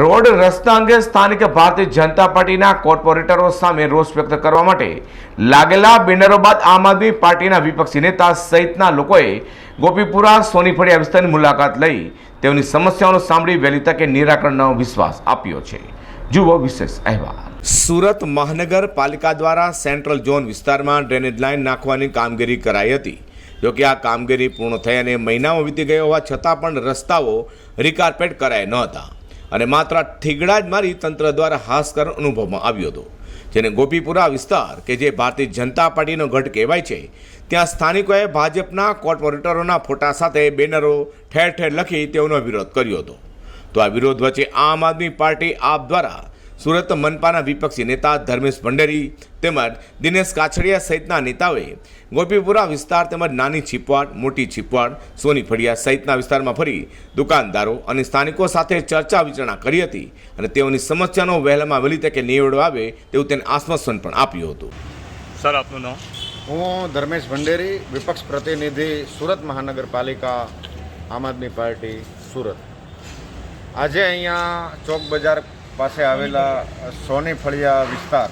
Road રસ્તા અંગે સ્થાનિક ભારતીય જનતા પાર્ટીના કોર્પોરેટરો સામે રોષ વ્યક્ત કરવા માટે લાગેલા બેનરો બાદ આમ આદમી પાર્ટીના વિપક્ષી નેતા સહિતના લોકોએ ગોપીપુરા, સોનીફળિયા વિસ્તારની મુલાકાત લઈ તેઓની સમસ્યાઓનો સાંભળી વહેલી તકે નિરાકરણનો વિશ્વાસ આપ્યો છે. જુઓ વિશેષ અહેવાલ. સુરત મહાનગરપાલિકા દ્વારા સેન્ટ્રલ ઝોન વિસ્તારમાં ડ્રેનેજ લાઇન નાખવાની કામગીરી કરાઈ હતી. જોકે આ કામગીરી પૂર્ણ થઈ અને મહિનાઓ વીતી ગયો હોવા છતાં પણ રસ્તાઓ રિકારપેટ કરાયા ન હતા. અને માત્ર ઠીગડા જ મારી તંત્ર દ્વારા હાશકર અનુભવમાં આવ્યો હતો. જેને ગોપીપુરા વિસ્તાર, કે જે ભારતીય જનતા પાર્ટીનો ગઢ કહેવાય છે, ત્યાં સ્થાનિકોએ ભાજપના કોર્પોરેટરોના ફોટા સાથે બેનરો ઠેર ઠેર લખી તેઓનો વિરોધ કર્યો હતો. તો આ વિરોધ વચ્ચે આમ આદમી પાર્ટી આપ દ્વારા સુરત મનપાના વિપક્ષી નેતા ધર્મેશ ભંડેરી તેમજ દિનેશ કાછડિયા સહિતના નેતાઓએ ગોપીપુરા વિસ્તાર તેમજ નાની છીપવાડ મોટી છીપવાડ સોની ફળિયા સહિતના વિસ્તારમાં ફરી દુકાનદારો અને સ્થાનિકો સાથે ચર્ચા વિચારણા કરી હતી અને તેઓની સમસ્યાનો વહેલામાં વહેલી તકે નિવેડો આવે તેવું તેને આશ્વાસન પણ આપ્યું હતું. સર આપનું નામ? હું ધર્મેશ ભંડેરી વિપક્ષ પ્રતિનિધિ સુરત મહાનગરપાલિકા આમ આદમી પાર્ટી સુરત. આજે અહીંયા ચોક બજાર પાસે આવેલા સોની ફળિયા વિસ્તાર,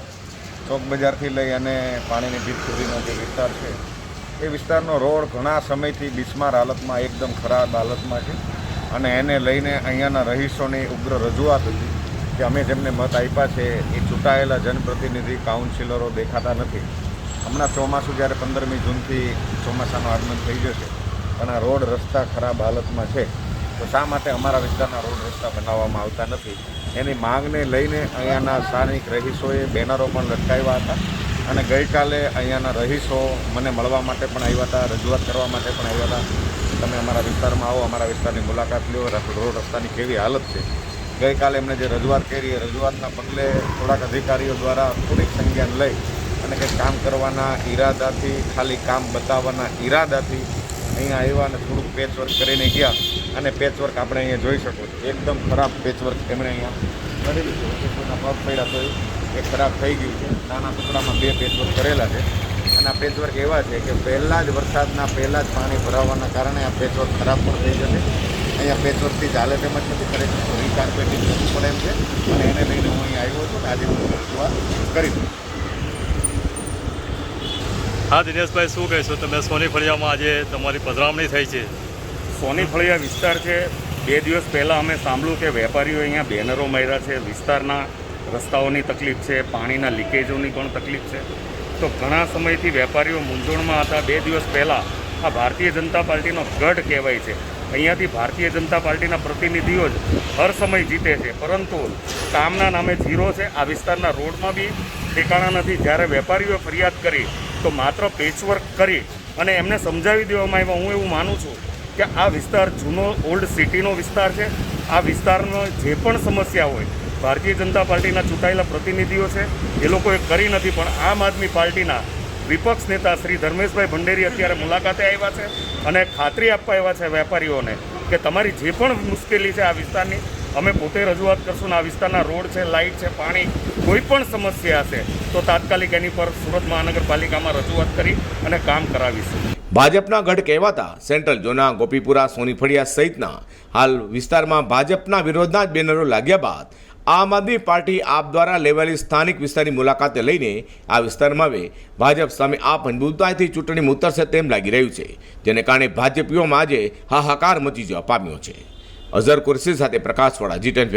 ચોક બજારથી લઈ અને પાણીની ભીત સુધીનો જે વિસ્તાર છે, એ વિસ્તારનો રોડ ઘણા સમયથી બિસ્માર હાલતમાં, એકદમ ખરાબ હાલતમાં છે. અને એને લઈને અહીંયાના રહીશોની ઉગ્ર રજૂઆત હતી કે અમે જેમને મત આપ્યા છે, એ ચૂંટાયેલા જનપ્રતિનિધિ, કાઉન્સિલરો દેખાતા નથી. હમણાં ચોમાસું જ્યારે પંદરમી જૂનથી ચોમાસાનું આગમન થઈ જશે પણ આ રોડ રસ્તા ખરાબ હાલતમાં છે, તો શા માટે અમારા વિસ્તારના રોડ રસ્તા બનાવવામાં આવતા નથી? એની માંગને લઈને અહીંયાના સ્થાનિક રહીશોએ બેનરો પણ લટકાવ્યા હતા અને ગઈકાલે અહીંયાના રહીશો મને મળવા માટે પણ આવ્યા હતા, રજૂઆત કરવા માટે પણ આવ્યા હતા. તમે અમારા વિસ્તારમાં આવો, અમારા વિસ્તારની મુલાકાત લ્યો રોડ રસ્તાની કેવી હાલત છે. ગઈકાલે એમણે જે રજૂઆત કરી, એ રજૂઆતના પગલે થોડાક અધિકારીઓ દ્વારા થોડીક સંજ્ઞાન લઈ અને કંઈક કામ કરવાના ઈરાદાથી, ખાલી કામ બતાવવાના ઈરાદાથી અહીંયા આવ્યા અને થોડુંક પેચવર્ક કરીને ગયા. અને પેચવર્ક આપણે અહીંયા જોઈ શકો એકદમ ખરાબ પેચવર્ક એમણે અહીંયા કરેલું છે. વચ્ચે કોઈના પગ પડ્યા તો એ ખરાબ થઈ ગયું છે. નાના ટુકડામાં બે પેચવર્ક કરેલા છે. અને આ પેચવર્ક એવા છે કે પહેલાં જ વરસાદના પહેલાં જ પાણી ભરાવાના કારણે આ પેચવર્ક ખરાબ પણ થઈ જશે. અહીંયા પેચવર્કથી ચાલે તેમ જ નથી ખરેખર. રીકાર્પેટિંગ કરવું પડે એમ છે. અને એને લઈને હું અહીં આવ્યો અને આજે હું રજૂઆત કરી દઉં હા, દિનેશભાઈ, શું કહેશો? તમે સોની ફળિયામાં આજે તમારી પધરામણી થઈ છે. સોની ફળિયા વિસ્તાર છે. બે દિવસ પહેલાં અમે સાંભળ્યું કે વેપારીઓ અહીંયા બેનરો માર્યા છે. વિસ્તારના રસ્તાઓની તકલીફ છે, પાણીના લીકેજોની પણ તકલીફ છે. તો ઘણા સમયથી વેપારીઓ મૂંઝવણમાં હતા. બે દિવસ પહેલાં આ ભારતીય જનતા પાર્ટીનો ગઢ કહેવાય છે. અહીંયાથી ભારતીય જનતા પાર્ટીના પ્રતિનિધિઓ જ હર સમય જીતે છે. પરંતુ કામના નામે ઝીરો છે. આ વિસ્તારના રોડમાં બી ઠેકાણા નથી. જ્યારે વેપારીઓએ ફરિયાદ કરી, તો માત્ર પેચવર્ક કરી અને એમને સમજાવી દેવામાં આવ્યા. હું એવું માનું છું કે આ વિસ્તાર જૂનો, ઓલ્ડ સિટીનો વિસ્તાર છે. આ વિસ્તારનો જે પણ સમસ્યા હોય, ભારતીય જનતા પાર્ટીના ચૂંટાયેલા પ્રતિનિધિઓ છે, એ લોકોએ કરી નથી, પણ આમ આદમી પાર્ટીના વિપક્ષ નેતા શ્રી ધર્મેશભાઈ ભંડેરી અત્યારે મુલાકાતે આવ્યા છે અને ખાતરી આપવા આવ્યા છે વેપારીઓને કે તમારી જે પણ મુશ્કેલી છે આ વિસ્તારની અમે પોતે રજૂઆત કરશું ને આ વિસ્તારના રોડ છે, લાઇટ છે, પાણી કોઈ પણ સમસ્યા હશે, તો તાત્કાલિક એની પર સુરત મહાનગરપાલિકામાં રજૂઆત કરી અને કામ કરાવીશું. ભાજપના ગઢ કહેવાતા સેન્ટ્રલ ઝોનના ગોપીપુરા, સોનીફળિયા સહિતના હાલ વિસ્તારમાં ભાજપના વિરોધના જ બેનરો લાગ્યા બાદ આમ આદમી પાર્ટી આપ દ્વારા લેવાયેલી સ્થાનિક વિસ્તારની મુલાકાતે લઈને આ વિસ્તારમાં હવે ભાજપ સામે આપ મજબૂતાઈથી ચૂંટણી ઉતરશે તેમ લાગી રહ્યું છે, જેને કારણે ભાજપીઓમાં આજે હાહાકાર મચી જવા પામ્યો છે. અઝર કુરસી સાથે પ્રકાશવાળા જી ટેન